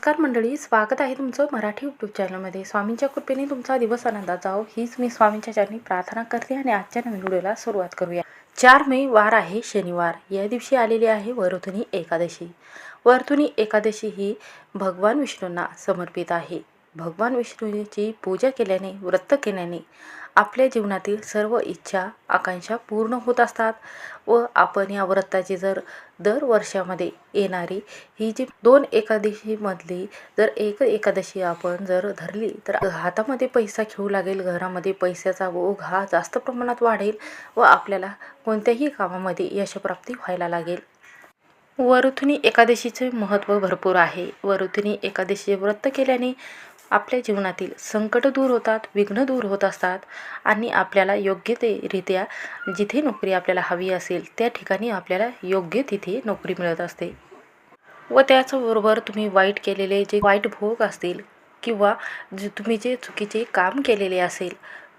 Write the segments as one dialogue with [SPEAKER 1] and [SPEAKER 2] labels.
[SPEAKER 1] नमस्कार मंडळी स्वागत आहे तुमचं मराठी यूट्यूब चॅनलमध्ये स्वामींच्या कृपेने तुमचा दिवस आनंदात जाओ हो. हीच मी स्वामींच्या चरणी प्रार्थना करते आणि आजच्या नवीन व्हिडिओला सुरुवात करूया. चार मे वार आहे शनिवार. या दिवशी आलेली आहे वरथुनी एकादशी. वरथुनी एकादशी ही भगवान विष्णूंना समर्पित आहे. भगवान विष्णूची पूजा केल्याने व्रत केल्याने आपल्या जीवनातील सर्व इच्छा आकांक्षा पूर्ण होत असतात व आपण या व्रताची जर दर वर्षामध्ये येणारी ही जी दोन एकादशीमधली जर एक एकादशी आपण जर धरली तर हातामध्ये पैसा खेळू लागेल घरामध्ये पैशाचा ओघ हा जास्त प्रमाणात वाढेल व आपल्याला कोणत्याही कामामध्ये यशप्राप्ती व्हायला लागेल. वरुथुनी एकादशीचे महत्त्व भरपूर आहे. वरुथुनी एकादशी व्रत केल्याने आपल्या जीवनातील संकट दूर होतात विघ्न दूर होत असतात आणि आपल्याला योग्य ते रित्या जिथे नोकरी आपल्याला हवी असेल त्या ठिकाणी आपल्याला योग्य तिथे नोकरी मिळत असते. व त्याचबरोबर तुम्ही वाईट केलेले जे वाईट भोग असतील किंवा जे तुम्ही जे चुकीचे काम केलेले असेल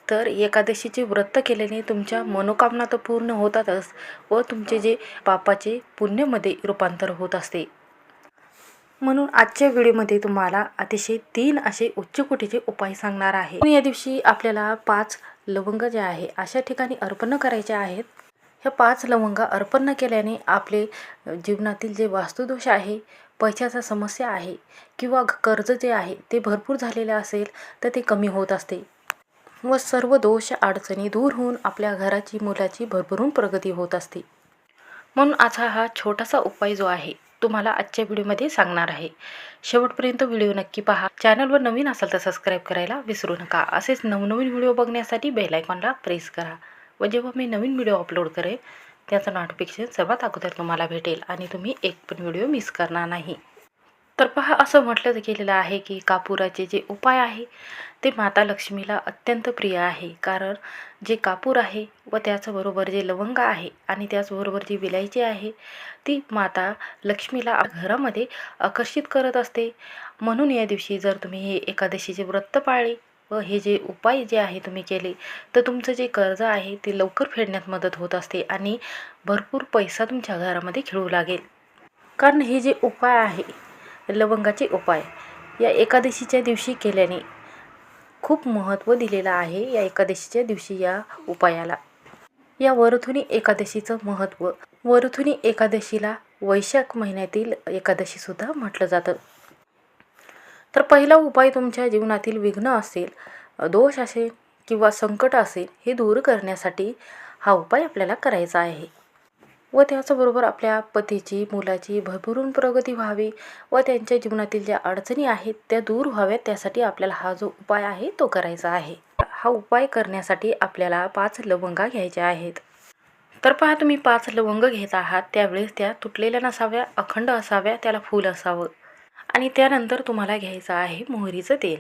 [SPEAKER 1] तर एकादशीचे व्रत केल्याने तुमच्या मनोकामना तर पूर्ण होतातच व तुमचे जे पापाचे पुण्यमध्ये रूपांतर होत असते. म्हणून आजच्या व्हिडिओमध्ये तुम्हाला अतिशय तीन असे उच्च कोटीचे उपाय सांगणार आहे. या दिवशी आपल्याला पाच लवंग जे आहे अशा ठिकाणी अर्पण करायचे आहेत. ह्या पाच लवंग अर्पण न केल्याने आपले जीवनातील जे वास्तुदोष आहे पैशाचा समस्या आहे किंवा कर्ज जे आहे ते भरपूर झालेले असेल तर ते कमी होत असते व सर्व दोष अडचणी दूर होऊन आपल्या घराची मुलाची भरभरून प्रगती होत असते. म्हणून आजचा हा छोटासा उपाय जो आहे तुम्हाला आजच्या व्हिडिओमध्ये सांगणार आहे. शेवटपर्यंत व्हिडिओ नक्की पहा. चॅनलवर नवीन असाल तर सबस्क्राईब करायला विसरू नका. असेच नवनवीन व्हिडिओ बघण्यासाठी बेल आयकॉनला प्रेस करा व जेव्हा मी नवीन व्हिडिओ अपलोड करेन त्याचं नोटिफिकेशन सर्वात अगोदर तुम्हाला भेटेल आणि तुम्ही एक पण व्हिडिओ मिस करणार नाही. तर पहा असं म्हटलं गेलेलं आहे की कापुराचे जे उपाय आहे ते माता लक्ष्मीला अत्यंत प्रिय आहे. कारण जे कापूर आहे व त्याचबरोबर जे लवंग आहे आणि त्याचबरोबर जी विलायची आहे ती माता लक्ष्मीला घरामध्ये आकर्षित करत असते. म्हणून या दिवशी जर तुम्ही हे एकादशीचे व्रत पाळले व हे जे उपाय जे आहे तुम्ही केले तर तुमचं जे कर्ज आहे ते लवकर फेडण्यात मदत होत असते आणि भरपूर पैसा तुमच्या घरामध्ये खेळू लागेल. कारण हे जे उपाय आहे लवंगाचे उपाय. या एकादशीच्या दिवशी केल्याने खूप महत्त्व दिलेलं आहे या एकादशीच्या दिवशी या उपायाला. या वरथुनी एकादशीचं महत्त्व. वरथुनी एकादशीला वैशाख महिन्यातील एकादशीसुद्धा म्हटलं जातं. तर पहिला उपाय तुमच्या जीवनातील विघ्न असेल दोष असेल किंवा संकट असेल हे दूर करण्यासाठी हा उपाय आपल्याला करायचा आहे. व त्याचबरोबर आपल्या पतीची मुलाची भरभरून प्रगती व्हावी व त्यांच्या जीवनातील ज्या अडचणी आहेत त्या दूर व्हाव्यात. त्यासाठी आपल्याला हा जो उपाय आहे तो करायचा आहे. हा उपाय करण्यासाठी आपल्याला पाच लवंगा घ्यायच्या आहेत. तर पहा तुम्ही पाच लवंग घेत आहात. त्यावेळेस त्या तुटलेल्या नसाव्या अखंड असाव्या त्याला फूल असावं. आणि त्यानंतर तुम्हाला घ्यायचं आहे मोहरीचं तेल.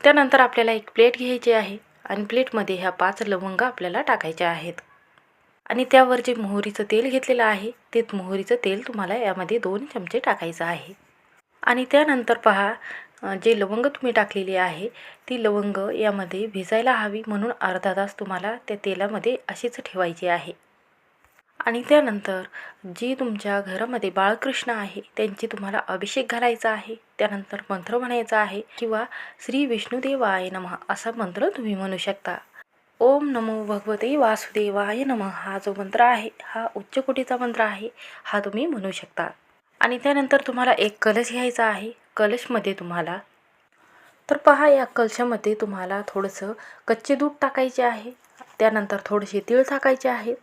[SPEAKER 1] त्यानंतर आपल्याला एक प्लेट घ्यायची आहे आणि प्लेटमध्ये ह्या पाच लवंग आपल्याला टाकायच्या आहेत. आणि त्यावर जे मोहरीचं तेल घेतलेलं आहे ते मोहरीचं तेल तुम्हाला यामध्ये दोन चमचे टाकायचं आहे. आणि त्यानंतर पहा जे लवंग तुम्ही टाकलेली आहे ती लवंग यामध्ये भिजायला हवी म्हणून अर्धा तास तुम्हाला त्या तेलामध्ये अशीच ठेवायची आहे. आणि त्यानंतर जी तुमच्या घरामध्ये बाळकृष्ण आहे त्यांची तुम्हाला अभिषेक घालायचा आहे त्यानंतर मंत्र म्हणायचा आहे किंवा श्री विष्णुदेवाय नमः असा मंत्र तुम्ही म्हणू शकता. ओम नमो भगवते वासुदेवाय नमः. हा जो मंत्र आहे हा उच्च कोटीचा मंत्र आहे हा तुम्ही म्हणू शकता. आणि त्यानंतर तुम्हाला एक कलश घ्यायचा आहे कलशमध्ये तुम्हाला तर पहा या कलशामध्ये तुम्हाला थोडंसं कच्चे दूध टाकायचे आहे. त्यानंतर थोडेसे तीळ टाकायचे आहेत.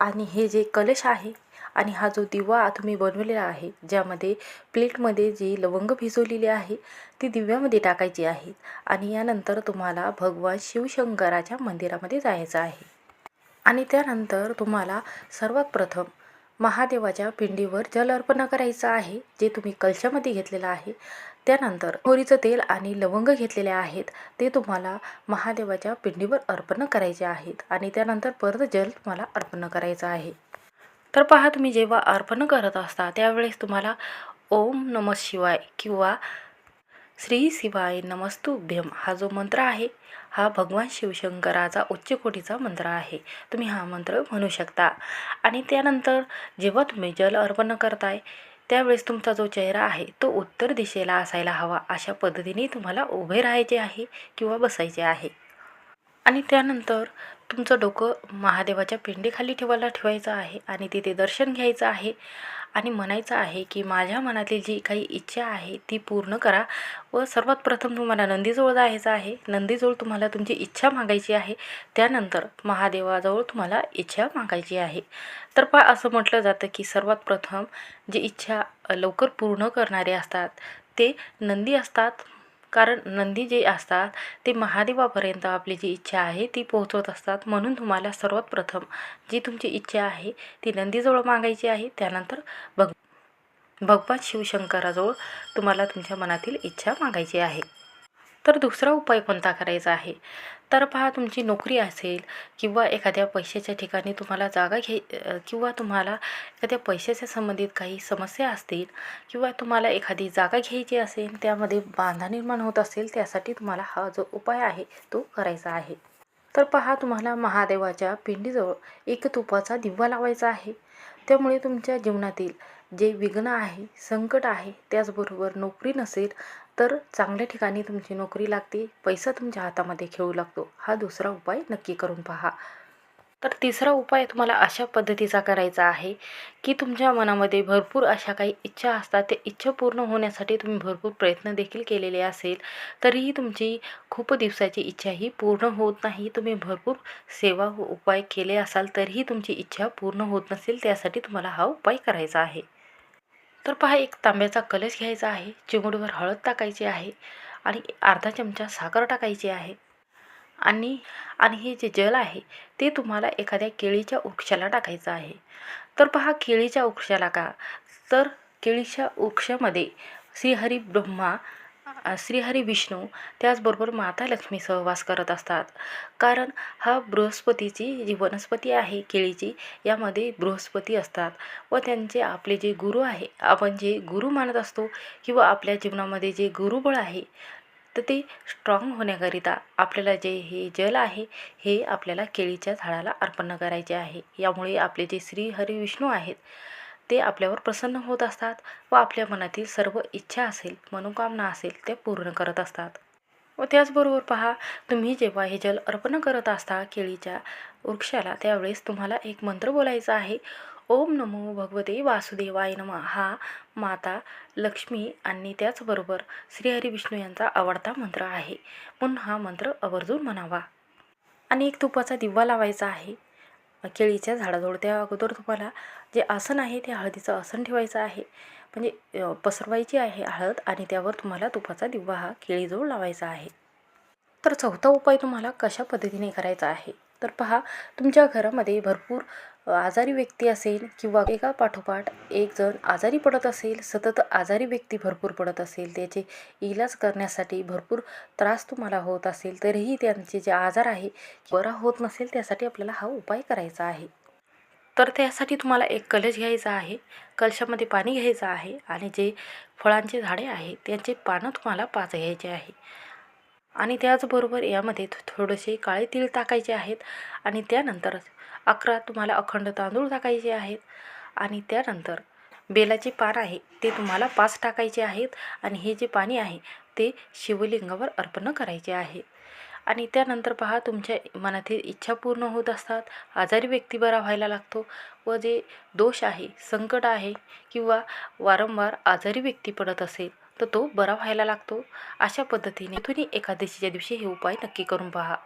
[SPEAKER 1] आणि हे जे कलश आहे आणि हा जो दिवा तुम्ही बनवलेला आहे ज्यामध्ये प्लेटमध्ये जी लवंग भिजवलेली आहे ती दिव्यामध्ये टाकायची आहे आणि यानंतर तुम्हाला भगवान शिवशंकराच्या मंदिरामध्ये जायचं आहे. आणि त्यानंतर तुम्हाला सर्वात प्रथम महादेवाच्या पिंडीवर जल अर्पण करायचं आहे जे तुम्ही कलशामध्ये घेतलेलं आहे. त्यानंतर मोहरीचं तेल आणि लवंग घेतलेले आहेत ते तुम्हाला महादेवाच्या पिंडीवर अर्पण करायचे आहेत आणि त्यानंतर परत जल तुम्हाला अर्पण करायचं आहे. तर पहा तुम्ही जेव्हा अर्पण करत असता त्यावेळेस तुम्हाला ओम नम शिवाय किंवा श्री शिवाय नमस्तुभ्यम हा जो मंत्र आहे हा भगवान शिवशंकराचा उच्च कोटीचा मंत्र आहे. तुम्ही हा मंत्र म्हणू शकता. आणि त्यानंतर जेव्हा तुम्ही जल अर्पण करताय त्यावेळेस तुमचा जो चेहरा आहे तो उत्तर दिशेला असायला हवा अशा पद्धतीने तुम्हाला उभे राहायचे आहे किंवा बसायचे आहे. आणि त्यानंतर तुमचं डोकं महादेवाच्या पिंडीखाली ठेवायला ठेवायचं आहे आणि तिथे दर्शन घ्यायचं आहे आणि म्हणायचं आहे की माझ्या मनातील जी काही इच्छा आहे ती पूर्ण करा व सर्वात प्रथम तुम्हाला नंदीजवळ जायचं आहे. नंदीजवळ तुम्हाला तुमची इच्छा मागायची आहे. त्यानंतर महादेवाजवळ तुम्हाला इच्छा मागायची आहे. तर पा असं म्हटलं जातं की सर्वात प्रथम जी इच्छा लवकर पूर्ण करणारे असतात ते नंदी असतात कारण नंदी जे असतात ते महादेवापर्यंत आपली जी इच्छा आहे ती पोहोचवत असतात. म्हणून तुम्हाला सर्वात प्रथम जी तुमची इच्छा आहे ती नंदीजवळ मागायची आहे. त्यानंतर भग भगवान शिवशंकराजवळ तुम्हाला तुमच्या मनातील इच्छा मागायची आहे. तर दुसरा उपाय कोणता करायचा आहे? तर पहा तुमची नोकरी असेल किंवा एखाद्या पैशाच्या ठिकाणी तुम्हाला जागा घे किंवा तुम्हाला एखाद्या पैशाच्या संबंधित काही समस्या असतील किंवा तुम्हाला एखादी जागा घ्यायची असेल त्यामध्ये बांधा निर्माण होत असेल त्यासाठी तुम्हाला हा जो उपाय आहे तो करायचा आहे. तर पहा तुम्हाला महादेवाच्या पिंडीजवळ एक तुपाचा दिवा लावायचा आहे. त्यामुळे तुमच्या जीवनातील जे विघ्न आहे संकट आहे त्याचबरोबर नोकरी नसेल तर चांगल्या ठिकाणी तुमची नोकरी लागते पैसा तुमच्या हातामध्ये खेळू लागतो. हा दुसरा उपाय नक्की करून पहा. तर तिसरा उपाय तुम्हाला अशा पद्धतीचा करायचा आहे की तुमच्या मनामध्ये भरपूर अशा काही इच्छा असतात त्या इच्छा पूर्ण होण्यासाठी तुम्ही भरपूर प्रयत्न देखील केलेले असेल तरीही तुमची खूप दिवसाची इच्छा ही पूर्ण होत नाही. तुम्ही भरपूर सेवा उपाय केले असाल तरीही तुमची इच्छा पूर्ण होत नसेल त्यासाठी तुम्हाला हा उपाय करायचा आहे. तर पहा एक तांब्याचा कलश घ्यायचा आहे चिमुडीवर हळद टाकायची आहे आणि अर्धा चमचा साखर टाकायची आहे. आणि आणि हे जे जल आहे ते तुम्हाला एखाद्या केळीच्या वृक्षाला टाकायचं आहे. तर पहा केळीच्या वृक्षाला का? तर केळीच्या वृक्षामध्ये श्रीहरी ब्रह्मा श्रीहरी विष्णू त्याचबरोबर माता लक्ष्मी सहवास करत असतात. कारण हा बृहस्पतीची जी वनस्पती आहे केळीची यामध्ये बृहस्पती असतात व त्यांचे आपले जे गुरु आहे आपण जे गुरु मानत असतो किंवा आपल्या जीवनामध्ये जे गुरुबळ आहे तर ते स्ट्रॉंग होण्याकरिता आपल्याला जे हे जल आहे हे आपल्याला केळीच्या झाडाला अर्पण करायचे आहे. यामुळे आपले जे श्री विष्णू आहेत ते आपल्यावर प्रसन्न होत असतात व आपल्या मनातील सर्व इच्छा असेल मनोकामना असेल ते पूर्ण करत असतात. व त्याचबरोबर पहा तुम्ही जेव्हा हे जल अर्पण करत असता केळीच्या वृक्षाला त्यावेळेस तुम्हाला एक मंत्र बोलायचा आहे. ओम नमो भगवते वासुदेवाय नम. हा माता लक्ष्मी आणि त्याचबरोबर श्रीहरी विष्णू यांचा आवडता मंत्र आहे. म्हणून हा मंत्र आवर्जून म्हणावा. आणि एक तुपाचा दिवा लावायचा आहे. केळीच्या झाडाजवळ. त्या अगोदर तुम्हाला जे आसन आहे ते हळदीचं आसन ठेवायचं आहे. म्हणजे पसरवायची आहे हळद आणि त्यावर तुम्हाला तुपाचा दिवा हा केळीजवळ लावायचा आहे. तर चौथा उपाय तुम्हाला कशा पद्धतीने करायचा आहे? तर पहा तुमच्या घरामध्ये भरपूर आजारी व्यक्ती असेल किंवा एका पाठोपाठ एक जण आजारी पडत असेल सतत आजारी व्यक्ती भरपूर पडत असेल त्याचे इलाज करण्यासाठी भरपूर त्रास तुम्हाला होत असेल तरीही त्यांचे जे आजार आहे बरा होत नसेल त्यासाठी आपल्याला हा उपाय करायचा आहे. तर त्यासाठी तुम्हाला एक कलश घ्यायचा आहे कलशामध्ये पाणी घ्यायचं आहे आणि जे फळांचे झाडे आहे त्यांचे पानं तुम्हाला पाच घ्यायचे आहे. आणि त्याचबरोबर यामध्ये थोडेसे काळे तीळ टाकायचे आहेत. आणि त्यानंतर अकरा तुम्हाला अखंड तांदूळ टाकायचे आहेत. आणि त्यानंतर बेलाचे पान आहे ते तुम्हाला पाच टाकायचे आहेत. आणि हे जे पाणी आहे ते शिवलिंगावर अर्पण करायचे आहे. आणि त्यानंतर पहा तुमच्या मनातील इच्छा पूर्ण होत असतात. आजारी व्यक्ती बरा व्हायला लागतो. व जे दोष आहे संकट आहे किंवा वारंवार आजारी व्यक्ती पडत असेल तर तो बरा व्हायला लागतो. अशा पद्धतीने तुम्ही एकादशीच्या दिवशी हे उपाय नक्की करून पहा.